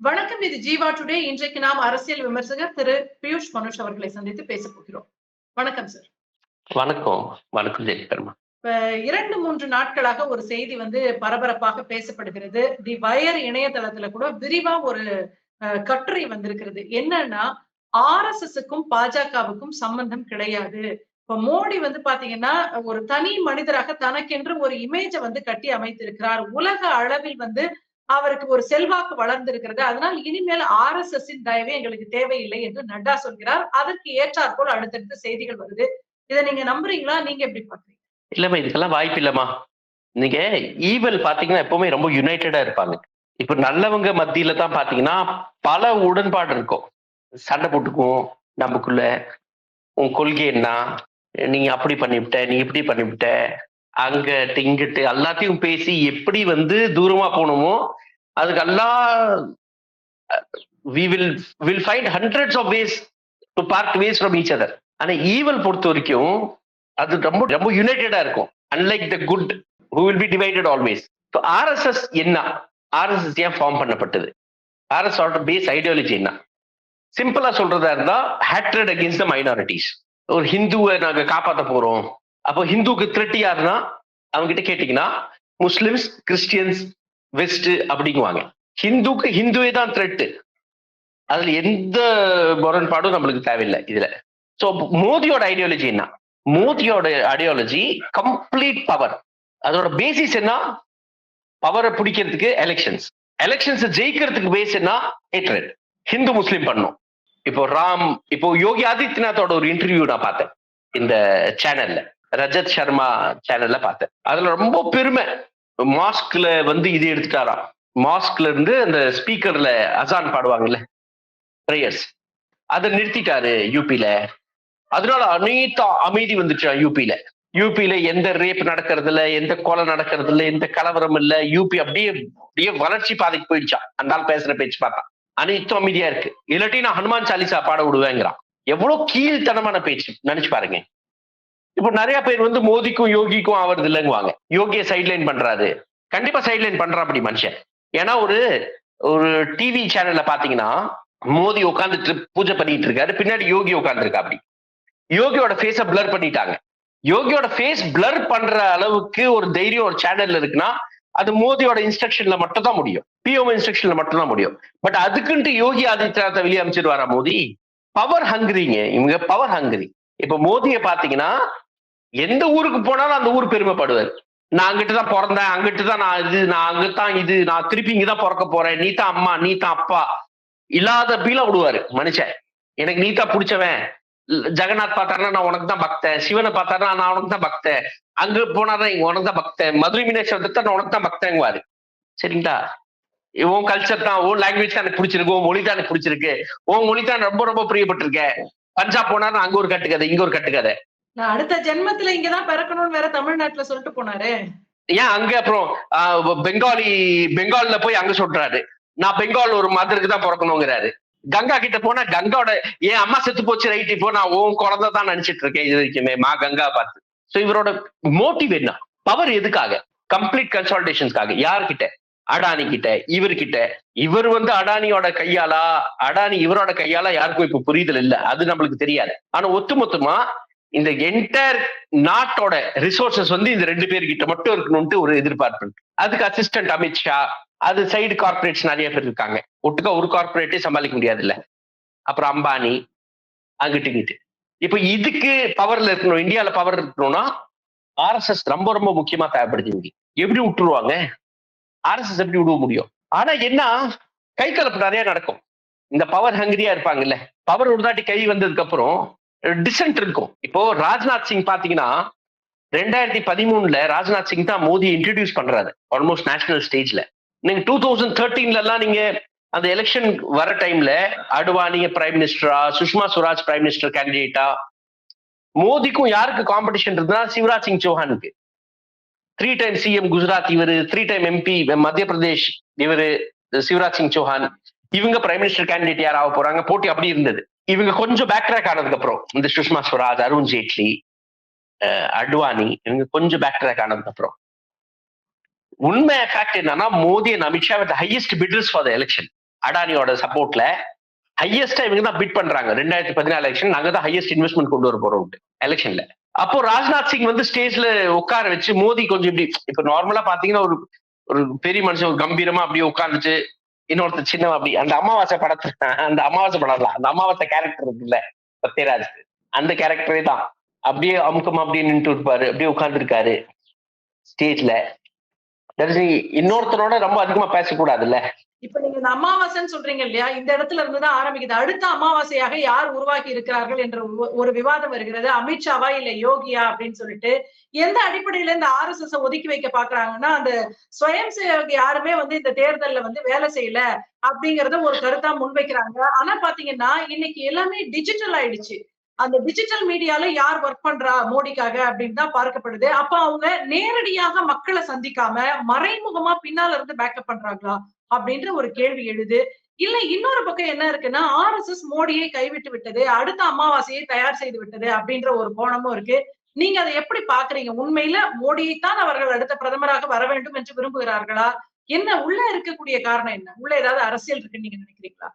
வணக்கம் இது ஜீவா டுடே. இன்றைக்கு நாம் அரசியல் விமர்சகர் திரு பியூஷ் மனுஷ் அவர்களை சந்தித்து பேச போகிறோம். வணக்கம் சார். வணக்கம். வணக்கம் ஜெயபெருமா இப்ப இரண்டு மூன்று நாட்களாக ஒரு செய்தி வந்து பரபரப்பாக பேசப்படுகிறது. தி வயர் இணையதளத்துல கூட விரிவா ஒரு கட்டுரை வந்திருக்கிறது. என்னன்னா ஆர் எஸ் எஸ்க்கும் பாஜகவுக்கும் சம்பந்தம் கிடையாது. இப்ப மோடி வந்து பாத்தீங்கன்னா ஒரு தனி மனிதராக தனக்கென்று ஒரு இமேஜை வந்து கட்டி அமைத்திருக்கிறார். உலக அளவில் வந்து அவருக்கு ஒரு செல்வாக்கு வளர்ந்திருக்கிறது. அதனால் இனிமேல் ஆர் எஸ் எஸ் தயவே எங்களுக்கு தேவையில்லை என்று நட்டா சொல்கிறார். அதற்கு ஏற்றாற்போல் அடுத்தடுத்த செய்திகள் வருது. இதை நீங்க நம்புறீங்களா? நீங்க எப்படி பாக்குறீங்க இல்லம்மா இதுக்கெல்லாம் வாய்ப்பு இல்லம்மா. நீங்க ஈவல் பாத்தீங்கன்னா எப்பவுமே ரொம்ப யுனைடடா இருப்பாங்க. இப்ப நல்லவங்க மத்தியில தான் பாத்தீங்கன்னா பல உடன்பாடு இருக்கும். சண்டை போட்டுக்குவோம் நமக்குள்ள. உன் கொள்கை என்ன? நீ அப்படி பண்ணிவிட்ட நீ இப்படி பண்ணிவிட்ட. அங்க இங்கிட்டு எல்லாத்தையும் பேசி எப்படி வந்து தூரமா போகணுமோ அதுக்கு எல்லா we will will find hundreds of ways to part ways from each other ஆனா ஈவல் பொறுத்த வரைக்கும் அது ரொம்ப ரொம்ப யுனைடெடா இருக்கும். Unlike the good who will be divided always RSS என்ன? ஆர்எஸ்எஸ் ஏன் ஃபார்ம் பண்ணப்பட்டது? ஆர்எஸ் பேஸ் ஐடியாலஜி என்ன? சிம்பிளா சொல்றதா இருந்தா ஹேட்ரட் அகேன்ஸ்ட் த மைனாரிட்டிஸ் ஒரு ஹிந்துவை நாங்க காப்பாற்ற போறோம். அப்போ ஹிந்துக்கு த்ரெட் யாருன்னா? அவங்ககிட்ட கேட்டீங்கன்னா முஸ்லிம்ஸ் கிறிஸ்டியன்ஸ் வெஸ்ட் அப்படிங்குவாங்க. ஹிந்துக்கு ஹிந்துவே தான் த்ரெட்டு. அதுல எந்த முரண்பாடும் நம்மளுக்கு தேவையில்லை இதுல. ஸோ மோதியோட ஐடியாலஜி என்ன? மோதியோட ஐடியாலஜி கம்ப்ளீட் பவர் அதோட பேசிஸ் என்ன? பவரை பிடிக்கிறதுக்கு எலெக்ஷன்ஸ் எலெக்ஷன்ஸ் ஜெயிக்கிறதுக்கு பேஸ் என்ன? ஹேட்ரட் ஹிந்து முஸ்லீம் பண்ணும். இப்போ ராம் இப்போ யோகி ஆதித்யநாத்தோட ஒரு இன்டர்வியூ நான் பார்த்தேன். இந்த சேனல்ல ரஜத் சர்மா சேனல்ல பார்த்தேன். அதுல ரொம்ப பெருமை. மாஸ்க்ல வந்து இது எடுத்துட்டாராம். மாஸ்க்ல இருந்து அந்த ஸ்பீக்கர்ல அசான் பாடுவாங்கல்ல ப்ரேயர்ஸ் அதை நிறுத்திட்டாரு யூபியில அதனால அனைத்து அமைதி வந்துச்சு யூபியில யூபியில எந்த ரேப் நடக்கிறது இல்ல எந்த கொலை நடக்கிறது இல்ல எந்த கலவரம் இல்ல யூபி அப்படியே அப்படியே வளர்ச்சி பாதைக்கு போயிடுச்சான் அந்த ஆள் பேசுற பேச்சு பார்த்தான் அனைத்து அமைதியா இருக்கு. இல்லாட்டி நான் ஹனுமான் சாலிசா பாட விடுவேங்கிறான். எவ்வளவு கீழ்த்தனமான பேச்சு. நினைச்சு பாருங்க. இப்போ நிறைய பேர் வந்து மோதிக்கும் யோகிக்கும் ஆவறது இல்லைங்குவாங்க. யோகிய சைட்லைன் பண்றாரு. கண்டிப்பா சைட்லைன் பண்றா அப்படி மனுஷன். ஏன்னா ஒரு ஒரு டிவி சேனல்ல பாத்தீங்கன்னா மோதி உட்காந்துட்டு பூஜை பண்ணிட்டு இருக்காரு. பின்னாடி யோகி உட்காந்துருக்கா அப்படி. யோகியோட ஃபேஸ பிளர் பண்ணிட்டாங்க. யோகியோட ஃபேஸ் பிளர் பண்ற அளவுக்கு ஒரு தைரியம் ஒரு சேனல்ல இருக்குன்னா அது மோதியோட இன்ஸ்ட்ரக்ஷன்ல மட்டும் தான் முடியும். பிஎம் இன்ஸ்ட்ரக்ஷன்ல மட்டும் தான் முடியும். பட் அதுக்குன்ட்டு யோகி ஆதித்யநாத்தை வெளியே அமைச்சிருவாரா மோதி? பவர் ஹங்கிரிங்க இவங்க பவர் ஹங்கிரி இப்ப மோதியை பாத்தீங்கன்னா எந்த ஊருக்கு போனாலும் அந்த ஊர் பெருமைப்படுவார். நான் அங்கிட்டு தான் பிறந்தேன் அங்கிட்டு தான் நான் இது நான் அங்கத்தான் இது நான் திருப்பி இங்கதான் பிறக்க போறேன். நீ தான் அம்மா நீ தான் அப்பா. இல்லாத பீல விடுவாரு மனுஷன். எனக்கு நீ தான் பிடிச்சவன். ஜெகநாத் பார்த்தாருன்னா நான் உனக்கு தான் பக்தேன். சிவனை பார்த்தாருன்னா நான் உனக்கு தான் பக்தேன். அங்க போனாதான் இங்க உனக்கு தான் பக்தேன். மதுரை மீனாட்சி தான் நான் உனக்கு தான் பக்தேங்குவாரு சரிங்களா? உன் கல்ச்சர் தான் உன் லாங்குவேஜ் தான் எனக்கு பிடிச்சிருக்கு. உன் மொழி தான் எனக்கு பிடிச்சிருக்கு. உன் மொழி தான் ரொம்ப ரொம்ப பிரியப்பட்டிருக்கேன். பஞ்சாப் போனா அங்க ஒரு கட்டுக்கதை இங்க ஒரு கட்டுக்கதை. நான் அடுத்த ஜென்மத்துல இங்கதான் பிறக்கணும்னு வேற தமிழ்நாட்டுல சொல்லிட்டு போனாரு. ஏன் அங்க அப்புறம் ஆஹ், பெங்காலி பெங்கால்ல போய் அங்க சொல்றாரு. நான் பெங்கால் ஒரு மதருக்கு தான் பிறக்கணுங்கிறாரு. கங்கா கிட்ட போனா கங்காவோட என் அம்மா செத்து போச்சு ரைட் இப்போ நான் உன் குழந்தை தான் நினைச்சிட்டு இருக்கேன் இது வரைக்குமே மா கங்கா பார்த்து. ஸோ இவரோட மோட்டிவ் என்ன? பவர் எதுக்காக? கம்ப்ளீட் கன்சல்டேஷன்ஸ்க்காக யார்கிட்ட? அடானி கிட்ட இவர்கிட்ட. இவர் வந்து அடானியோட கையாலா அடானி இவரோட கையாலா யாருக்கும் இப்ப புரிதல் இல்ல. அது நம்மளுக்கு தெரியாது. ஆனா ஒத்துமொத்தமா இந்த என்டையர் நாட்டோட ரிசோர்சஸ் வந்து இந்த ரெண்டு பேர்கிட்ட மட்டும் இருக்கணும்ட்டு ஒரு எதிர்பார்ப்பு. இருக்கு அதுக்கு அசிஸ்டன்ட் அமித்ஷா அது சைடு கார்பரேட்ஸ் நிறைய பேர் இருக்காங்க. ஒட்டுக்கா ஒரு கார்பரேட்டே சமாளிக்க முடியாது இல்ல அப்புறம் அம்பானி அங்கிட்டு இங்கிட்டு. இப்ப இதுக்கு பவர்ல இருக்கணும் இந்தியால பவர் இருக்கணும்னா ஆர்எஸ்எஸ் ரொம்ப ரொம்ப முக்கியமா தேவைப்படுது இங்க எப்படி விட்டுருவாங்க? ஆர்எஸ்எஸ் எப்படி விடுவ முடியும்? ஆனா என்ன கை கலப்பு நிறைய நடக்கும். இந்த பவர் ஹங்கிரியா இருப்பாங்கல்ல. பவர் ஒரு தாட்டி கை வந்ததுக்கு அப்புறம் டிசென்ட் இருக்கும். இப்போ ராஜ்நாத் சிங் பாத்தீங்கன்னா ரெண்டாயிரத்தி பதிமூணுல ராஜ்நாத் சிங் தான் மோடி இன்ட்ரடியூஸ் பண்றாரு ஆல்மோஸ்ட் நேஷனல் ஸ்டேஜ்ல நீங்க டூ தௌசண்ட் தேர்ட்டீன்ல எல்லாம் நீங்க அந்த எலெக்ஷன் வர டைம்ல அட்வானி பிரைம் மினிஸ்டரா சுஷ்மா சுவராஜ் பிரைம் மினிஸ்டர் கேண்டிடேட்டா மோதிக்கும் யாருக்கு காம்படிஷன் இருந்ததுன்னா சிவராஜ் சிங் சௌஹானுக்கு. த்ரீ டைம் சிஎம் குஜராத் இவரு த்ரீ டைம் எம்பி மத்திய பிரதேஷ் இவரு சிவராஜ் சிங் சௌஹான். இவங்க பிரைம் மினிஸ்டர் கேண்டிடேட் யார் ஆக போறாங்க? போட்டி அப்படி இருந்தது. இவங்க கொஞ்சம் பேக் ட்ராக் ஆனதுக்கு அப்புறம் இந்த சுஷ்மா ஸ்வராஜ் அருண் ஜேட்லி அட்வானி இவங்க கொஞ்சம் பேக் ட்ராக் ஆனதுக்கு அப்புறம் உண்மை ஃபேக்ட் என்னன்னா Modi and Amit Shah with highest பிட்ரஸ் for the election அடானியோட சப்போர்ட்ல ஹையஸ்டா இவங்க தான் பிட் பண்றாங்க. ரெண்டாயிரத்தி பதினாலு எலெக்ஷன் நாங்க தான் ஹையஸ்ட் இன்வெஸ்ட்மெண்ட் கொண்டு வர போறோம். எலெக்ஷன்ல அப்போ ராஜ்நாத் சிங் வந்து ஸ்டேஜ்ல உட்கார வச்சு மோதி கொஞ்சம் இப்படி இப்ப நார்மலா பாத்தீங்கன்னா ஒரு ஒரு பெரிய மனுஷன் ஒரு கம்பீரமா அப்படியே உட்காந்துட்டு இன்னொருத்தர் சின்ன அப்படி அந்த அமாவாசை படத்துல அந்த அமாவாசை படம்ல அந்த அமாவாசை கேரக்டர் இருக்குல்ல சத்யராஜ் அந்த கேரக்டரே தான். அப்படியே அமுக்கமா அப்படியே நின்று இருப்பாரு அப்படியே உட்கார்ந்துருக்காரு. ஸ்டேஜ்ல இன்னொருத்தரோட ரொம்ப அதிகமா பேசக்கூடாதுல்ல? இப்ப நீங்க இந்த அமாவாசைன்னு சொல்றீங்க இல்லையா? இந்த இடத்துல இருந்து தான் ஆரம்பிக்குது. அடுத்த அமாவாசையாக யார் உருவாக்கி இருக்கிறார்கள் என்ற ஒரு- ஒரு விவாதம் வருகிறது. அமித்ஷாவா இல்ல யோகியா அப்படின்னு சொல்லிட்டு எந்த அடிப்படையில இந்த ஆர் எஸ் எஸ் ஒதுக்கி வைக்க பாக்குறாங்கன்னா அந்த ஸ்வயம் சேவக் யாருமே வந்து இந்த தேர்தல்ல வந்து வேலை செய்யல அப்படிங்கறத ஒரு கருத்தா முன்வைக்கிறாங்க. ஆனா பாத்தீங்கன்னா இன்னைக்கு எல்லாமே டிஜிட்டல் ஆயிடுச்சு. அந்த டிஜிட்டல் மீடியால யார் ஒர்க் பண்றா மோடிக்காக அப்படின்னு தான் பார்க்கப்படுது. அப்ப அவங்க நேரடியாக மக்களை சந்திக்காம மறைமுகமா பின்னால இருந்து பேக்கப் பண்றாங்களா? அப்படின்ற ஒரு கேள்வி எழுது. இல்ல இன்னொரு பக்கம் என்ன இருக்குன்னா ஆர் எஸ் எஸ் மோடியை கைவிட்டு விட்டது அடுத்த அமாவாசையை தயார் செய்து விட்டது அப்படின்ற ஒரு கோணமும் இருக்கு. நீங்க அதை எப்படி பாக்குறீங்க? உண்மையில மோடியைத்தான் அவர்கள் அடுத்த பிரதமராக வர வேண்டும் என்று விரும்புகிறார்களா? என்ன உள்ள இருக்கக்கூடிய காரணம் என்ன? உள்ள ஏதாவது அரசியல் இருக்குன்னு நீங்க நினைக்கிறீங்களா?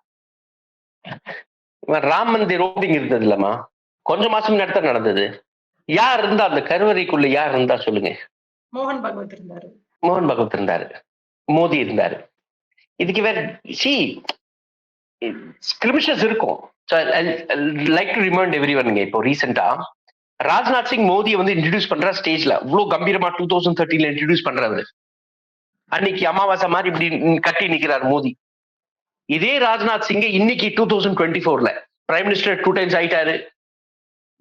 ராம் மந்திர் ஓட்டிங் இருந்தது இல்லம்மா. கொஞ்ச மாசம் நேரத்தில் நடந்தது. யார் இருந்தா அந்த கருவறைக்குள்ள யார் இருந்தா சொல்லுங்க. மோகன் பகவத் இருந்தாரு. மோகன் பகவத் இருந்தாரு. மோடி இருந்தாரு. இதுக்கு வேற சி ஸ்கிரிமிஷஸ் இருக்கும். லைக் டு ரிமைண்ட் எவ்ரி ஒன்ங்க இப்போ ரீசெண்டா ராஜ்நாத் சிங் மோதியை வந்து இன்ட்ரடியூஸ் பண்ற ஸ்டேஜ்ல இவ்வளவு கம்பீரமா டூ தௌசண்ட் தேர்ட்டில இன்ட்ரடியூஸ் பண்றாரு அன்னைக்கு அமாவாசை மாதிரி இப்படி கட்டி நிக்கிறார் மோடி. இதே ராஜ்நாத் சிங் இன்னைக்கு டூ தௌசண்ட் டுவெண்ட்டி ஃபோர்ல பிரைம் மினிஸ்டர் டூ டைம்ஸ் ஆயிட்டாரு.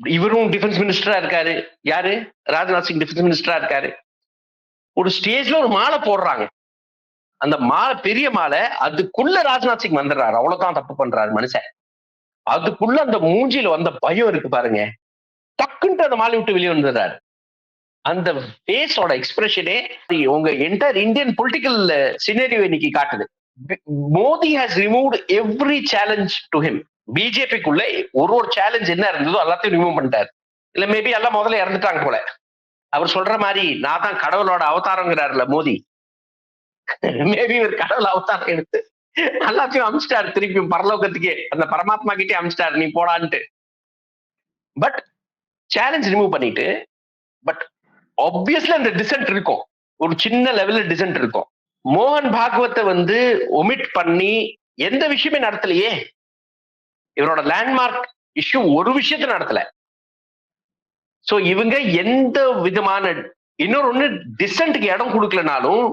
இவரும் டிஃபென்ஸ் மினிஸ்டரா இருக்காரு. யாரு? ராஜ்நாத் சிங் டிஃபென்ஸ் மினிஸ்டரா இருக்காரு. ஒரு ஸ்டேஜ்ல ஒரு மாலை போடுறாங்க. அந்த மாலை பெரிய மாலை அதுக்குள்ள ராஜ்நாத் சிங் வந்துடுறாரு. அவ்வளவுதான் தப்பு பண்றாரு மனுஷன். அதுக்குள்ள அந்த மூஞ்சியில வந்த பயம் இருக்கு பாருங்க. டக்குன்ட்டு அந்த மாலை விட்டு வெளியே வந்துடுறாரு. அந்த ஃபேஸோட எக்ஸ்பிரஷனே உங்க என்டையர் இந்தியன் பொலிட்டிக்கல் சினேரியோ இன்னைக்கு காட்டுது. Modi has removed every challenge to him பிஜேபிக்குள்ள ஒரு ஒரு சேலஞ்ச் என்ன இருந்ததோ எல்லாத்தையும் ரிமூவ் பண்ணிட்டாரு. இல்ல மேபி எல்லாம் முதல்ல இறந்துட்டாங்க போல. அவர் சொல்ற மாதிரி நான் தான் கடவுளோட அவதாரங்கிறாருல மோடி மேபி ஒரு கடவுள் அவதாரம் எடுத்து எல்லாத்தையும் அமிச்சிட்டாரு. திருப்பியும் பரலோகத்துக்கே. அந்த பரமாத்மா கிட்டே அமிச்சிட்டாரு. நீ போடான்ட்டு. பட் சேலஞ்ச் ரிமூவ் பண்ணிட்டு பட் ஆப்வியஸ்லி அந்த டிசென்ட் இருக்கும். ஒரு சின்ன லெவல்ல டிசென்ட் இருக்கும். மோகன் பாகவத்தை வந்து ஒமிட் பண்ணி எந்த விஷயமே நடத்தலையே. இவரோட லேண்ட்மார்க் இஷ்யூ ஒரு விஷயத்த நடத்தல. சோ இவங்க எந்த விதமான இன்னொரு ஒண்ணு டிசன்ட்க்கு இடம் கொடுக்கலனாலும்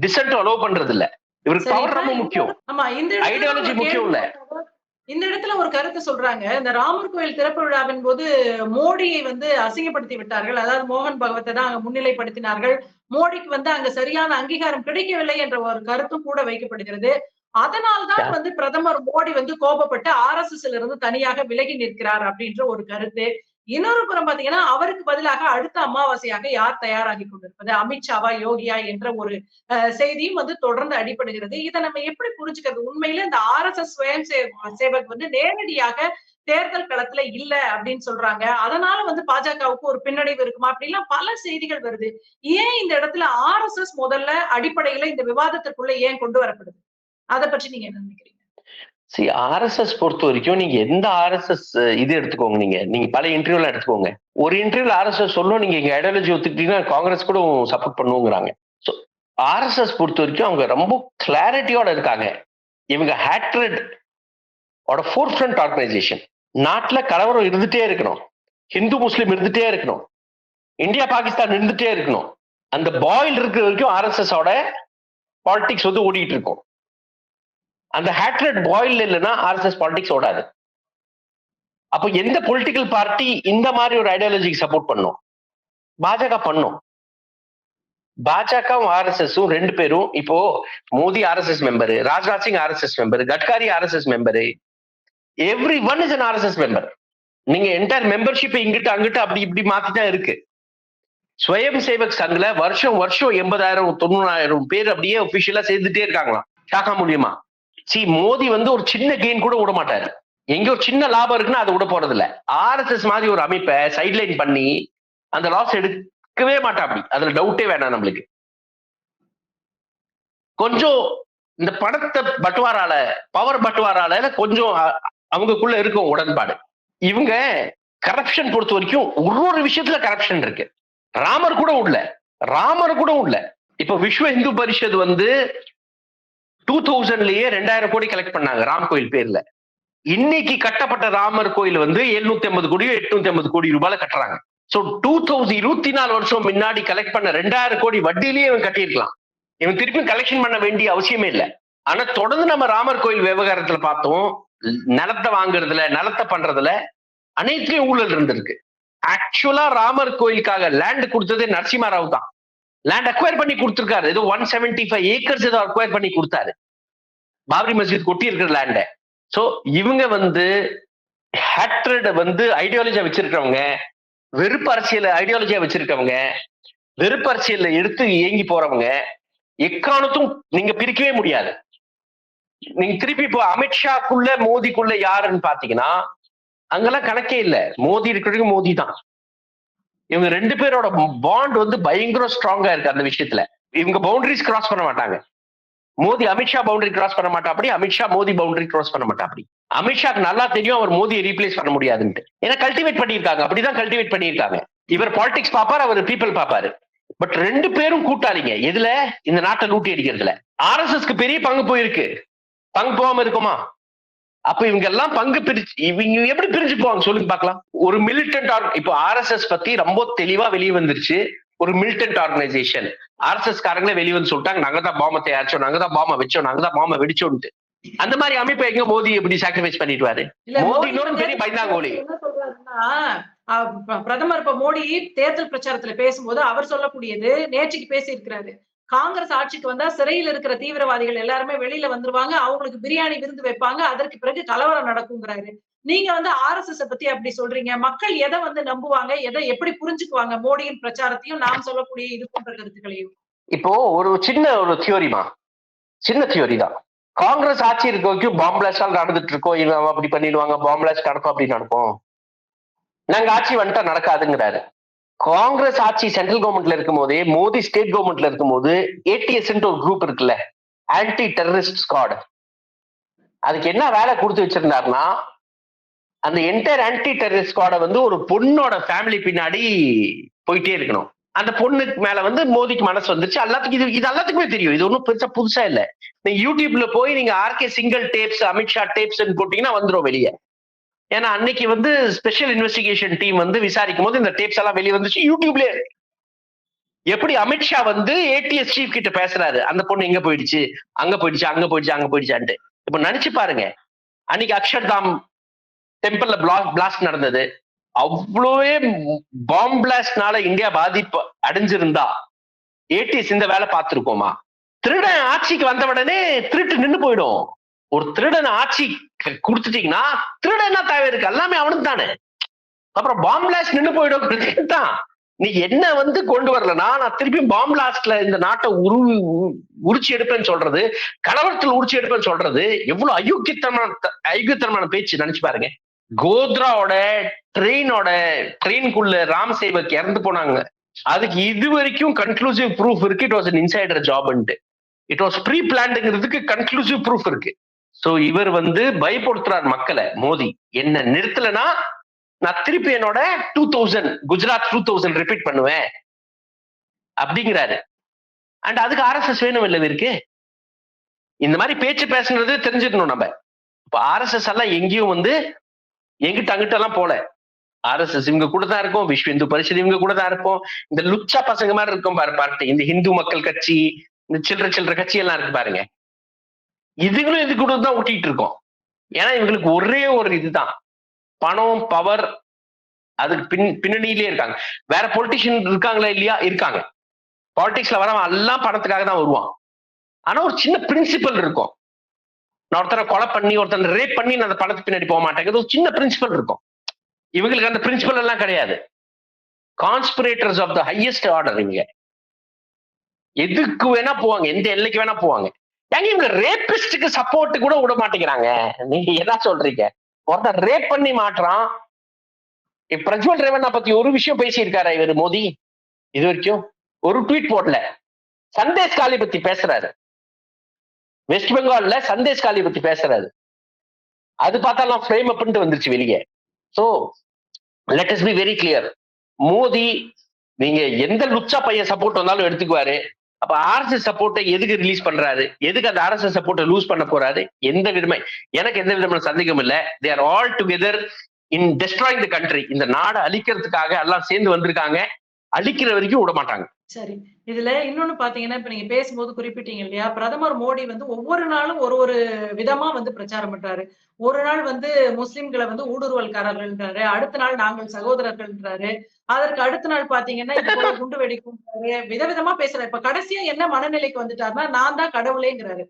டிசென்ட் அலோவ் பண்றது இல்ல இவருக்கு பவர் ரொம்ப முக்கியம். ஒரு முக்கியம் இல்ல. இந்த இடத்துல ஒரு கருத்து சொல்றாங்க. இந்த ராமர் கோயில் திறப்பு விழாவின் போது மோடியை வந்து அசிங்கப்படுத்தி விட்டார்கள். அதாவது மோகன் பகவத்தை தான் அங்க முன்னிலைப்படுத்தினார்கள். மோடிக்கு வந்து அங்க சரியான அங்கீகாரம் கிடைக்கவில்லை என்ற ஒரு கருத்தும் கூட வைக்கப்படுகிறது. அதனால்தான். வந்து பிரதமர் மோடி வந்து கோபப்பட்டு ஆர் எஸ் எஸ்ல இருந்து தனியாக விலகி நிற்கிறார் அப்படின்ற ஒரு கருத்து. இன்னொரு புறம் பாத்தீங்கன்னா அவருக்கு பதிலாக அடுத்த அமாவாசையாக யார் தயாராகி கொண்டிருப்பது? அமித்ஷாவா யோகியா என்ற ஒரு செய்தியும் வந்து தொடர்ந்து அடிபடுகிறது. இதை நம்ம எப்படி புரிஞ்சுக்கிறது? உண்மையில இந்த ஆர் எஸ் எஸ் சுயம் சேவக் வந்து நேரடியாக தேர்தல் களத்துல இல்ல அப்படின்னு சொல்றாங்க. அதனால வந்து பாஜகவுக்கு ஒரு பின்னடைவு இருக்குமா? அப்படிலாம் பல செய்திகள் வருது. ஏன் இந்த இடத்துல ஆர் எஸ் எஸ் முதல்ல அடிப்படையில இந்த விவாதத்திற்குள்ள ஏன் கொண்டு வரப்படுது? அதை பற்றி நீங்க என்ன நினைக்கிறீங்க? சி ஆர்எஸ்எஸ் பொறுத்த வரைக்கும் நீங்க எந்த ஆர்எஸ்எஸ் இது எடுத்துக்கோங்க நீங்க. நீங்க பல இன்டர்வியூலாம் எடுத்துக்கோங்க. ஒரு இன்டர்வியூல ஆர்எஸ்எஸ் சொல்லும் நீங்க இங்க ஐடியாலஜி ஒத்துக்கிட்டீங்கன்னா காங்கிரஸ் கூட சப்போர்ட் பண்ணுவோங்கிறாங்க ஸோ ஆர்எஸ்எஸ் பொறுத்த வரைக்கும் அவங்க ரொம்ப கிளாரிட்டியோட இருக்காங்க. இவங்க ஹேட்ரட் ஓட ஃபோர் ஃப்ரண்ட் ஆர்கனைசேஷன் நாட்டில் கலவரம் இருந்துட்டே இருக்கணும். ஹிந்து முஸ்லீம் இருந்துட்டே இருக்கணும். இந்தியா பாகிஸ்தான் இருந்துட்டே இருக்கணும். அந்த பாயில் இருக்கிற வரைக்கும் ஆர்எஸ்எஸோட பாலிட்டிக்ஸ் பாலிடிக்ஸ் வந்து ஓடிட்டு இருக்கும். அந்த ஹேட்ரட் பாயில் இல்லைன்னா ஆர்எஸ்எஸ் பாலிடிக்ஸ் ஓடாது. அப்போ எந்த பொலிட்டிக்கல் பார்ட்டி இந்த மாதிரி ஒரு ஐடியாலஜிக்கு சப்போர்ட் பண்ணும்? பாஜக பண்ணும். பாஜகவும் ஆர்எஸ்எஸும் ரெண்டு பேரும் இப்போ Modi RSS member Rajnath Singh RSS member Gadkari RSS member every one is an RSS member நீங்க என்டையர் மெம்பர்ஷிப் இங்கிட்டு அங்கிட்டு அப்படி இப்படி மாத்தி தான் இருக்கு. ஸ்வயம் சேவக் சங்ல வருஷம் வருஷம் எண்பதாயிரம் தொண்ணூறாயிரம் பேர் அப்படியே ஒபிஷியலா சேர்ந்துட்டே இருக்காங்களாம். ஷாக்கா முடியுமா சி மோடி வந்து ஒரு சின்ன கெயின் கூட விட மாட்டாரு எங்க ஒரு சின்ன லாபம் இருக்குன்னா அதை விட போறது இல்ல ஆர்எஸ்எஸ் மாதிரி ஒரு அமைப்பை சைட்லைன் பண்ணி அந்த லாஸ் எடுக்கவே மாட்டா அப்படி அதுல டவுட்டே வேணாம் நம்மளுக்கு. கொஞ்சம் இந்த படத்தை பட்டுவாரால பவர் பட்டுவாரால கொஞ்சம் அ- அவங்களுக்குள்ள இருக்கும் உடன்பாடு. இவங்க கரப்ஷன் பொறுத்த வரைக்கும் ஒரு ஒரு விஷயத்துல கரப்ஷன் இருக்கு. ராமர் கூட உள்ள ராமர் கூட உள்ள இப்ப விஸ்வ இந்து பரிஷத் வந்து டூ தௌசண்ட்லயே ரெண்டாயிரம் கோடி கலெக்ட் பண்ணாங்க ராம் கோயில் பேர்ல. இன்னைக்கு கட்டப்பட்ட ராமர் கோயில் வந்து எழுநூத்தி ஐம்பது கோடியோ எட்நூத்தி ஐம்பது கோடி ரூபாயில கட்டுறாங்க. சோ டூ தௌசண்ட் இருபத்தி நாலு வருஷம் முன்னாடி கலெக்ட் பண்ண ரெண்டாயிரம் கோடி வட்டியிலேயே இவன் கட்டியிருக்கலாம். இவன் திருப்பி கலெக்ஷன் பண்ண வேண்டிய அவசியமே இல்லை. ஆனா தொடர்ந்து நம்ம ராமர் கோயில் விவகாரத்துல பார்த்தோம் நிலத்தை வாங்குறதுல நிலத்தை பண்றதுல அனைத்துலயும் ஊழல் இருந்திருக்கு. ஆக்சுவலா ராமர் கோயிலுக்காக லேண்ட் கொடுத்ததே நரசிம்மராவ் தான். லேண்ட் அக்வயர் பண்ணி கொடுத்துருக்காரு. ஏதோ ஒன் செவன்டி ஃபைவ் ஏக்கர்ஸ் ஏதோ அக்வயர் பண்ணி கொடுத்தாரு. பாபரி மஸ்ஜித் கொட்டி இருக்கிற லேண்ட சோ இவங்க வந்து ஹேட்ரட் வந்து ஐடியாலஜியா வச்சிருக்கிறவங்க வெறுப்பு அரசியல் ஐடியாலஜியா வச்சிருக்கவங்க வெறுப்பு அரசியல்ல எடுத்து இயங்கி போறவங்க எக்காலத்தும் நீங்க பிரிக்கவே முடியாது. நீங்க திருப்பி இப்போ அமித்ஷாக்குள்ள மோதிக்குள்ள யாருன்னு பாத்தீங்கன்னா அங்கெல்லாம் கணக்கே இல்ல. மோதி இருக்கிறதுக்கு மோதி தான் இவங்க ரெண்டு பேரோட பாண்ட் வந்து பயங்கர ஸ்ட்ராங்கா இருக்கு அந்த விஷயத்துல. இவங்க பவுண்டரிஸ் கிராஸ் பண்ண மாட்டாங்க. மோடி அமித்ஷா பவுண்டரி கிராஸ் பண்ண மாட்டா அப்படி அமித்ஷா மோடி பவுண்டரி கிராஸ் பண்ண மாட்டா அப்படி அமித்ஷாக்கு நல்லா தெரியும் அவர் மோதியை ரீப்ளேஸ் பண்ண முடியாதுன்ட்டு. ஏன்னா கல்டிவேட் பண்ணியிருக்காங்க அப்படிதான் கல்டிவேட் பண்ணியிருக்காங்க. இவர் பாலிடிக்ஸ் பார்ப்பார் அவர் பீப்பிள் பாப்பாரு. பட் ரெண்டு பேரும் கூட்டாளிங்க. எதுல? இந்த நாட்டை லூட்டி அடிக்கிறதுல. ஆர்எஸ்எஸ்க்கு பெரிய பங்கு போயிருக்கு. பங்கு போகாம இருக்குமா? அப்ப இவங்க எல்லாம் பங்கு பிரிச்சு இவங்க எப்படி பிரிஞ்சு போவாங்க சொல்லுங்க பார்க்கலாம். ஒரு மிலிட்டன்ட் இப்போ ஆர்எஸ்எஸ் பத்தி ரொம்ப தெளிவா வெளியே வந்துருச்சு. ஒரு மிலிட்டன்ட் ஆர்கனைசேஷன் ஆர்எஸ்எஸ் காரங்களே வெளியே வந்து சொல்லிட்டாங்க நாங்க தான் பாம தயாரிச்சோம் நாங்க தான் பாம வச்சோம் நாங்க தான் பாம வெடிச்சோம்ட்டு அந்த மாதிரி அமைப்பை எங்க மோடி எப்படி சாக்ரிஃபைஸ் பண்ணிடுவாரு? மோடி இன்னொரு பெரிய பைந்தாங்கோலி. பிரதமர் இப்ப மோடி தேர்தல் பிரச்சாரத்துல பேசும்போது அவர் சொல்லக்கூடியது நேற்றுக்கு பேசி இருக்கிறாரு காங்கிரஸ் ஆட்சிக்கு வந்தா சிறையில் இருக்கிற தீவிரவாதிகள் எல்லாருமே வெளியில வந்துருவாங்க. அவங்களுக்கு பிரியாணி விருந்து வைப்பாங்க. அதற்கு பிறகு கலவரம் நடக்குங்கிறாரு. நீங்க வந்து ஆர்எஸ்எஸ் பத்தி அப்படி சொல்றீங்க. மக்கள் எதை வந்து நம்புவாங்க? எதை எப்படி புரிஞ்சுக்குவாங்க? மோடியின் பிரச்சாரத்தையும் நாம் சொல்லக்கூடிய இது போன்ற கருத்துக்களையும். இப்போ ஒரு சின்ன ஒரு தியோரிமா சின்ன தியோரி தான். காங்கிரஸ் ஆட்சி இருக்க வரைக்கும் பாம்பு பிளாஸ்டால் நடந்துட்டு இருக்கோம். இவன் அப்படி பண்ணிடுவாங்க. பாம்பு பிளாஸ்ட் நடக்கும் அப்படி நடக்கும் நாங்க ஆட்சி வந்துட்டா நடக்காதுங்கிறாரு. காங்கிரஸ் ஆட்சி சென்ட்ரல் கவர்மெண்ட்ல இருக்கும் போதே மோடி ஸ்டேட் கவர்மெண்ட்ல இருக்கும் போது ஏடிஎஸ் ஒரு குரூப் இருக்குல்ல ஆன்டி டெரரிஸ்ட் ஸ்குவாட் அதுக்கு என்ன வேலை கொடுத்து வச்சிருந்தாருன்னா அந்த என்டையர் ஆன்டி டெரரிஸ்ட் ஸ்குவாடை வந்து ஒரு பொண்ணோட ஃபேமிலி பின்னாடி போயிட்டே இருக்கணும். அந்த பொண்ணுக்கு மேல வந்து மோதிக்கு மனசு வந்துருச்சு. எல்லாத்துக்கும் இது இது எல்லாத்துக்குமே தெரியும். இது ஒன்றும் பெருசா புதுசா இல்லை. நீங்க யூடியூப்ல போய் நீங்க RK single tabs Amit Shah tabs போட்டீங்கன்னா வந்துடும் வெளியே. ஏன்னா அன்னைக்கு வந்து ஸ்பெஷல் இன்வெஸ்டிகேஷன் டீம் வந்து விசாரிக்கும் போது இந்த டேப்ஸ் எல்லாம் வெளியே வந்துச்சு யூடியூப்ல எப்படி அமித்ஷா வந்து ஏடிஎஸ் சீஃப் கிட்ட பேசுறாரு? அந்த பொண்ணு எங்க போயிடுச்சு? அங்க போயிடுச்சு அங்க போயிடுச்சு அங்க போயிடுச்சான்ட்டு. இப்ப நினைச்சு பாருங்க. அன்னைக்கு அக்ஷர்தாம் டெம்பிள்ல பிளாக் பிளாஸ்ட் நடந்தது. அவ்வளோவே பாம்பு பிளாஸ்ட்னால இந்தியா பாதிப்பு அடைஞ்சிருந்தா. ஏடிஎஸ் இந்த வேலை பார்த்திருக்கோமா? திருடன் ஆட்சிக்கு வந்த உடனே திருட்டு நின்னு போயிடும். ஒரு திருடன் ஆட்சி க- கொடுத்துட்டீங்கன்னா திருடன் என்ன தேவை இருக்கு. எல்லாமே அவனுக்கு தானே. அப்புறம் பாம்பிளாஸ்ட் நின்று போயிடும். தான் நீ என்ன வந்து கொண்டு வரலன்னா நான் திருப்பி பாம்பிளாஸ்ட்ல இந்த நாட்டை உரு உ- உரிச்சு எடுப்பேன்னு சொல்றது கலவரத்தில் உரிச்சு எடுப்பேன்னு சொல்றது எவ்வளவு அயோக்கியத்தனமான அயோக்கியத்தனமான பேச்சு நினைச்சு பாருங்க. கோத்ராவோட ட்ரெயினோட ட்ரெயின்குள்ள ராம் சேவக் இறந்து போனாங்க. அதுக்கு இது வரைக்கும் கன்க்ளூசிவ் ப்ரூஃப் இருக்கு. இட் வாஸ் அன் இன்சைடர் ஜாப்ன்ட்டு இட் வாஸ் ப்ரீ பிளான்டுங்கிறதுக்கு கன்க்ளூசிவ் ப்ரூஃப் இருக்கு. சோ இவர் வந்து பயப்படுத்துறார் மக்களை மோதி. என்ன நிறுத்தலைன்னா நான் திருப்பி என்னோட two thousand Gujarat two thousand repeat பண்ணுவேன். அப்படிங்கிறாரு. அண்ட் அதுக்கு ஆர்எஸ்எஸ் வேணும் இல்லை இருக்கு இந்த மாதிரி பேச்சு பேசுனது தெரிஞ்சுக்கணும் நம்ம. இப்போ ஆர்எஸ்எஸ் எல்லாம் எங்கேயும் வந்து எங்கிட்ட அங்கிட்ட எல்லாம் போல ஆர்எஸ்எஸ் இவங்க கூட தான் இருக்கும் விஸ்வ இந்து பரிஷத் இவங்க கூட தான் இருக்கும் இந்த லுச்சா பசங்க மாதிரி இருக்கும் பாரு பார்ட்டி இந்த ஹிந்து மக்கள் கட்சி இந்த சில்லற சில்லற கட்சி எல்லாம் இருக்கு பாருங்க. இதுகளும் இது கூட தான் ஒட்டிட்டு இருக்கோம். ஏன்னா இவங்களுக்கு ஒரே ஒரு இதுதான். பணம் பவர் அதுக்கு பின் பின்னணியிலே இருக்காங்க. வேற பொலிட்டிஷியன் இருக்காங்களா இல்லையா? இருக்காங்க. பாலிடிக்ஸ்ல வரவன் எல்லாம் பணத்துக்காக தான் வருவான். ஆனா ஒரு சின்ன பிரின்சிபல் இருக்கும். நான் ஒருத்தரை கொலை பண்ணி ஒருத்தனை ரேப் பண்ணி நான் அந்த பணத்துக்கு பின்னாடி போக மாட்டேங்கிறது ஒரு சின்ன பிரின்சிபல் இருக்கும். இவங்களுக்கு அந்த பிரின்சிபல் எல்லாம் கிடையாது. Conspirators of the highest order இவங்க. எதுக்கு வேணா போவாங்க. எந்த எல்லைக்கு வேணா போவாங்க. ஏங்க இவங்க ரேபிஸ்டுக்கு சப்போர்ட் கூட விட மாட்டேங்கிறாங்க. நீங்க என்ன சொல்றீங்க? ஒருத்தர் ரேப் பண்ணி மாட்டுறான். பிரஜ்வல் ரேவண்ணா பத்தி ஒரு விஷயம் பேசியிருக்காரா இவர் மோடி இது வரைக்கும் ஒரு ட்வீட் போடல. சந்தேஷ் காலி பத்தி பேசுறாரு. வெஸ்ட் பெங்கால்ல சந்தேஷ் காலி பத்தி பேசுறாரு. அது பார்த்தாலும் ஃப்ரேம் அப்ன்ட்டு வந்துருச்சு வெளியே. So let is be very clear Modi நீங்க எந்த லுச்சா பையன் சப்போர்ட் வந்தாலும் எடுத்துக்குவாரு. அப்ப ஆர்எஸ்எஸ் சப்போர்ட்டை எதுக்கு ரிலீஸ் பண்றாரு? எதுக்கு அந்த ஆர்எஸ்எஸ் சப்போர்ட்டை லூஸ் பண்ண போறாரு? எந்த விதமே எனக்கு எந்த விதமான சந்தேகம் இல்ல. They are all together in destroying the country இந்த நாடை அழிக்கிறதுக்காக எல்லாம் சேர்ந்து வந்திருக்காங்க. அழிக்கிற வரைக்கும் விட மாட்டாங்க சரி. இதுல இன்னொன்னு பாத்தீங்கன்னா இப்ப நீங்க பேசும்போது குறிப்பிட்டீங்க இல்லையா பிரதமர் மோடி வந்து ஒவ்வொரு நாளும் ஒரு ஒரு விதமா வந்து பிரச்சாரம் பண்றாரு. ஒரு நாள் வந்து முஸ்லிம்களை வந்து ஊடுருவல்காரர்கள்ன்றாரு அடுத்த நாள் நாங்கள் சகோதரர்கள்ன்றாரு அதற்கு அடுத்த நாள் பாத்தீங்கன்னா குண்டு வெடிக்கும்ன்றாரு விதவிதமா பேசுறாரு. இப்ப கடைசியா என்ன மனநிலைக்கு வந்துட்டாருன்னா நான் தான் கடவுளேங்கிறாரு.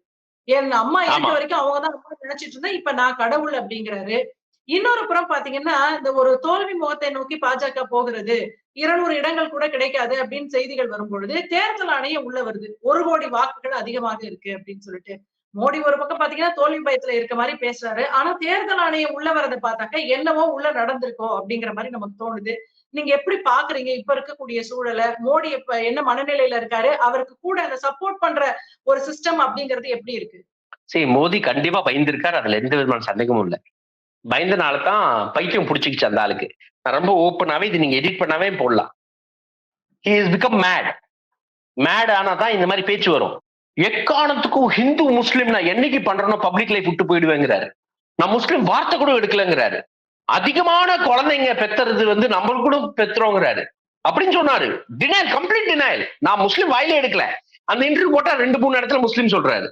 என் அம்மா இருக்க. வரைக்கும் அவங்க தான் அம்மா நினைச்சிட்டு இருந்தா இப்ப நான் கடவுள் அப்படிங்கிறாரு. இன்னொரு புறம் பாத்தீங்கன்னா இந்த ஒரு தோல்வி முகத்தை நோக்கி பாஜக போகிறது. இருநூறு இடங்கள் கூட கிடைக்காது அப்படின்னு செய்திகள் வரும் பொழுது தேர்தல் ஆணையம் உள்ள வருது. ஒரு கோடி வாக்குகள் அதிகமாக இருக்கு அப்படின்னு சொல்லிட்டு. மோடி ஒரு பக்கம் பாத்தீங்கன்னா தோல்வி பயத்துல இருக்க மாதிரி பேசுறாரு. ஆனா தேர்தல் ஆணையம் உள்ள வரதை பார்த்தாக்க என்னவோ உள்ள நடந்திருக்கோ அப்படிங்கிற மாதிரி நமக்கு தோணுது. நீங்க எப்படி பாக்குறீங்க? இப்ப இருக்கக்கூடிய சூழலை மோடி இப்ப என்ன மனநிலையில இருக்காரு? அவருக்கு கூட அந்த சப்போர்ட் பண்ற ஒரு சிஸ்டம் அப்படிங்கிறது எப்படி இருக்கு? சரி மோடி கண்டிப்பா பயந்துருக்காரு. அதுல எந்த விதமான சந்தேகமும் இல்ல. பயந்தனால தான் பைத்தியம் பிடிச்சிக்கிச்சு அந்த ஆளுக்கு. நான் ரொம்ப ஓப்பனாவே இது நீங்க எடிட் பண்ணாவே போடலாம். He is become mad mad ஆனா தான் இந்த மாதிரி பேச்சு வரும். எக்காரணத்துக்கும் ஹிந்து முஸ்லீம் நான் என்னைக்கு பண்றேனோ பப்ளிக் லைஃப் விட்டு போயிடுவேங்கிறாரு. நான் முஸ்லீம் வார்த்தை கூட எடுக்கலங்கிறாரு. அதிகமான குழந்தைங்க பெத்துறது வந்து நம்மளுக்கு கூட பெத்துறோங்கிறாரு. அப்படின்னு சொன்னாரு. டினாயல் கம்ப்ளீட் டினாயல் நான் முஸ்லீம் வாயிலே எடுக்கல. அந்த இன்டர்வியூ போட்டா ரெண்டு மூணு இடத்துல முஸ்லீம் சொல்றாரு.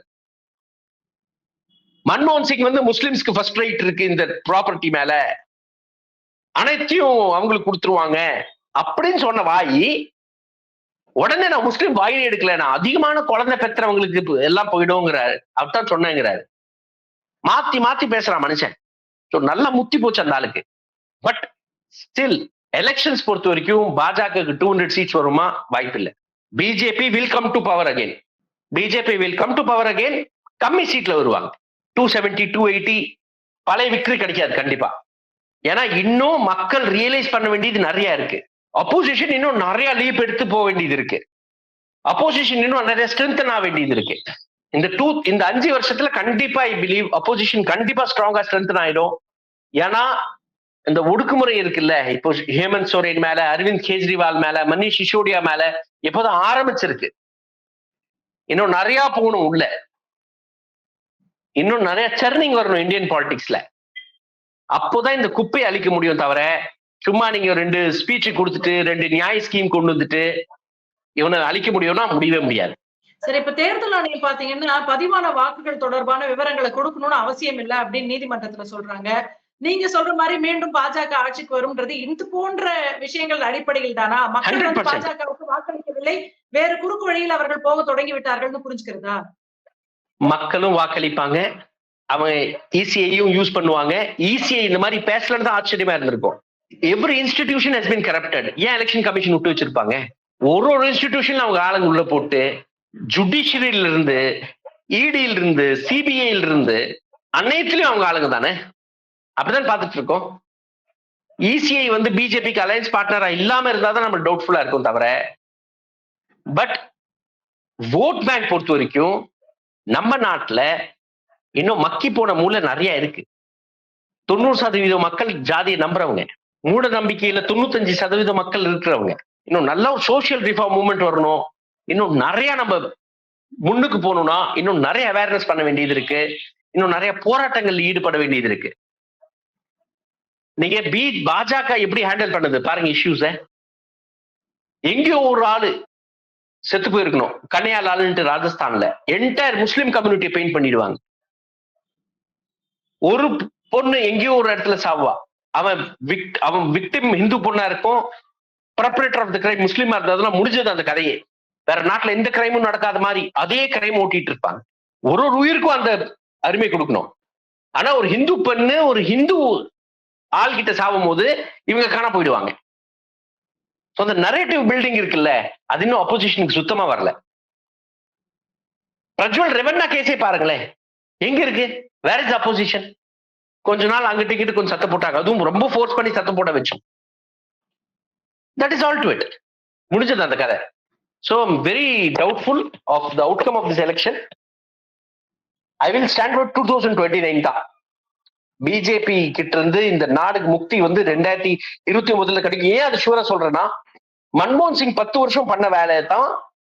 மன்மோகன் சிங் வந்து முஸ்லிம்ஸ்க்கு ஃபர்ஸ்ட் ரைட் இருக்கு இந்த ப்ராப்பர்ட்டி மேல. அனைத்தையும் அவங்களுக்கு கொடுத்துருவாங்க. அப்படின்னு சொன்ன வாய் உடனே நான் முஸ்லீம் வாயிலே எடுக்கல. நான் அதிகமான குழந்தை பெற்றவங்களுக்கு எல்லாம் போயிடுங்கிறாரு அப்படித்தான் சொன்னேங்கிறாரு. மாத்தி மாத்தி பேசுறான் மனுஷன். ஸோ நல்லா முத்தி போச்சு அந்த ஆளுக்கு. பட் ஸ்டில் எலெக்ஷன்ஸ் பொறுத்த வரைக்கும் பாஜக டூ ஹண்ட்ரட் சீட்ஸ் வருமா? வாய்ப்பு இல்லை BJP will come to power again BJP will come to power again கம்மி சீட்ல வருவாங்க. டூ செவன்டி டூ எயிட்டி பழைய விக்ரி கிடைக்காது கண்டிப்பா. ஏன்னா இன்னும் மக்கள் ரியலைஸ் பண்ண வேண்டியது நிறைய இருக்கு. அப்போசிஷன் இன்னும் நிறைய லீப் எடுத்து போக வேண்டியது இருக்கு. அப்போசிஷன் இன்னும் நிறைய ஸ்ட்ரென்தன் ஆக வேண்டியது இருக்கு. இந்த டூ இந்த அஞ்சு வருஷத்துல கண்டிப்பா ஐ பிலீவ் அப்போசிஷன் கண்டிப்பா ஸ்ட்ராங்கா ஸ்ட்ரென்தன் ஆயிடும். ஏன்னா இந்த ஒடுக்குமுறை இருக்குல்ல இப்போ ஹேமந்த் சோரேன் மேல அரவிந்த் கெஜ்ரிவால் மேல மனிஷ் சிசோடியா மேல இப்போதான் ஆரம்பிச்சிருக்கு. இன்னும் நிறைய போகணும் உள்ள. இன்னும் நிறைய சர்னிங் வரணும் இந்தியன் பாலிடிக்ஸ்ல அப்போதான் இந்த குப்பையை அழிக்க முடியும் தவிர சும்மா நீங்க ரெண்டு ஸ்பீச் கொடுத்துட்டு ரெண்டு நியாய ஸ்கீம் கொண்டு வந்துட்டு இவனை அழிக்க முடியும்னா முடியவே முடியாது. சரி இப்ப தேர்தல் ஆணையம் பாத்தீங்கன்னா பதிவான வாக்குகள் தொடர்பான விவரங்களை கொடுக்கணும்னு அவசியம் இல்லை அப்படின்னு நீதிமன்றத்துல சொல்றாங்க. நீங்க சொல்ற மாதிரி மீண்டும் பாஜக ஆட்சிக்கு வரும்ன்றது இது போன்ற விஷயங்கள் அடிப்படையில் தானா? மக்கள் வந்து 100%. பாஜகவுக்கு வாக்களிக்கவில்லை. வேறு குறுக்கு வழியில் அவர்கள் போக தொடங்கி விட்டார்கள்னு புரிஞ்சுக்கிறதா? மக்களும் வாக்களிப்பாங்க. அவங்க இசிஐயும் யூஸ் பண்ணுவாங்க. இசிஐ இந்த மாதிரி பேசலன்னு தான் ஆச்சரியமா இருந்திருக்கும். Every institution has been corrupted ஏன் எலெக்ஷன் கமிஷன் விட்டு வச்சிருப்பாங்க? ஒரு ஒரு இன்ஸ்டிடியூஷன் அவங்க ஆளுங்க உள்ள போட்டு ஜுடிஷியரியில இருந்து இடியில இருந்து சிபிஐல இருந்து அனைத்துலயும் அவங்க ஆளுங்க தானே? அப்படிதான் பார்த்துட்டு இருக்கோம். இசிஐ வந்து பிஜேபிக்கு அலையன்ஸ் பார்ட்னரா இல்லாம இருந்தா தான் நம்ம டவுட்ஃபுல்லா இருக்கும் தவிர. பட் ஓட் பேங்க் பொறுத்த வரைக்கும் நம்ம நாட்டில் இன்னும் மக்கி போன மூளை நிறைய இருக்கு. தொண்ணூறு சதவீதம் மக்கள் ஜாதியை நம்புறவங்க. மூட நம்பிக்கையில தொண்ணூத்தஞ்சு சதவீதம் மக்கள் இருக்கிறவங்க. இன்னும் நல்ல ஒரு சோசியல் ரிஃபார்ம் மூவ்மெண்ட் வரணும். இன்னும் நிறைய நம்ம முன்னுக்கு போகணும்னா இன்னும் நிறைய அவேர்னஸ் பண்ண வேண்டியது இருக்கு. இன்னும் நிறைய போராட்டங்கள் ஈடுபட வேண்டியது இருக்கு. நீங்க பி பாஜக எப்படி ஹேண்டில் பண்ணுது? பாருங்க இஷ்யூஸ எங்கேயோ ஒரு ஆளு செத்து போயிருக்கணும். கன்னியாலால்ன்ட்டு ராஜஸ்தான்ல என்டையர் முஸ்லீம் கம்யூனிட்டியை பெயிண்ட் பண்ணிடுவாங்க. ஒரு பொண்ணு எங்கேயோ ஒரு இடத்துல சாவா அவன் விக் அவன் விக்டிம் ஹிந்து பொண்ணா இருக்கும். ப்ரப்பரேட்டர் ஆஃப் த கிரைம் முஸ்லீமா இருந்ததுலாம் முடிஞ்சது அந்த கதையே. வேற நாட்டுல எந்த கிரைமும் நடக்காத மாதிரி அதே கிரைம் ஓட்டிட்டு இருப்பாங்க. ஒரு ஒரு உயிருக்கும் அந்த அருமை கொடுக்கணும். ஆனா ஒரு ஹிந்து பெண்ணு ஒரு ஹிந்து ஆள்கிட்ட சாவும் போது இவங்க காண போயிடுவாங்க. ஸோ அந்த நரேட்டிவ் பில்டிங் இருக்குல்ல அது இன்னும் அப்போசிஷனுக்கு சுத்தமா வரல. பிரஜ்வல் ரெவன்னா கேஸே பாருங்களேன் எங்க இருக்கு? வேர் இஸ் அப்போசிஷன் கொஞ்ச நாள் அங்கிட்ட இங்கிட்டு கொஞ்சம் சத்தம் போட்டாங்க. அதுவும் ரொம்ப ஃபோர்ஸ் பண்ணி சத்தம் போட வச்சோம். That is all to it முடிஞ்சது அந்த கதை. So very doubtful of the outcome of this election I will stand two thousand twenty nine தான். பிஜேபி கிட்ட இருந்து இந்த நாடுக்கு முக்தி வந்து ரெண்டாயிரத்தி இருபத்தி ஒன்பதுல கிடைக்கும். ஏன் அது ஷூரா சொல்றேன்னா மன்மோகன் சிங் பத்து வருஷம் பண்ண வேலையை தான்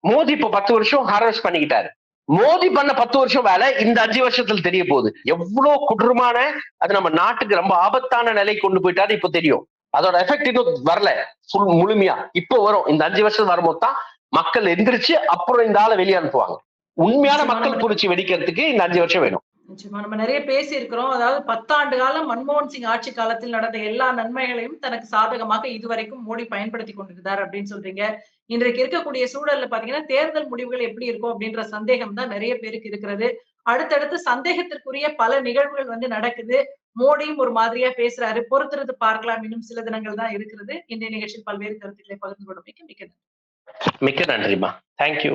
மோடி இப்ப பத்து வருஷம் ஹார்வெஸ்ட் பண்ணிக்கிட்டாரு. மோடி பண்ண பத்து வருஷம் வேலை இந்த அஞ்சு வருஷத்துல தெரிய போகுது. எவ்வளவு கொடூரமான அது நம்ம நாட்டுக்கு ரொம்ப ஆபத்தான நிலை கொண்டு போயிட்டாரு இப்ப தெரியும். அதோட எஃபெக்ட் இன்னும் வரல ஃபுல் முழுமையா. இப்போ வரும். இந்த அஞ்சு வருஷம் வரும்போது தான் மக்கள் எந்திரிச்சு அப்புறம் இந்த ஆளை வெளியே அனுப்புவாங்க. உண்மையான மக்கள் புரிச்சு வெடிக்கிறதுக்கு இந்த அஞ்சு வருஷம் வேணும். நிச்சயமா. நம்ம நிறைய பேசி இருக்கிறோம் அதாவது பத்தாண்டு காலம் மன்மோகன் சிங் ஆட்சி காலத்தில் நடந்த எல்லா நன்மைகளையும் தனக்கு சாதகமாக இதுவரைக்கும் மோடி பயன்படுத்தி கொண்டிருந்தார் அப்படின்னு சொல்றீங்க. இன்றைக்கு இருக்கக்கூடிய சூழல்ல பாத்தீங்கன்னா தேர்தல் முடிவுகள் எப்படி இருக்கும் அப்படின்ற சந்தேகம் தான் நிறைய பேருக்கு இருக்கிறது. அடுத்தடுத்து சந்தேகத்திற்குரிய பல நிகழ்வுகள் வந்து நடக்குது. மோடியும் ஒரு மாதிரியா பேசுறாரு. பொறுத்திருந்து பார்க்கலாம். இன்னும் சில தினங்கள் தான் இருக்கிறது. இன்றைய நிகழ்ச்சியில் பல்வேறு கருத்துக்களை பகிர்ந்து கொடுமைக்கு மிக்க நன்றி. மிக்க நன்றிமா தேங்க்யூ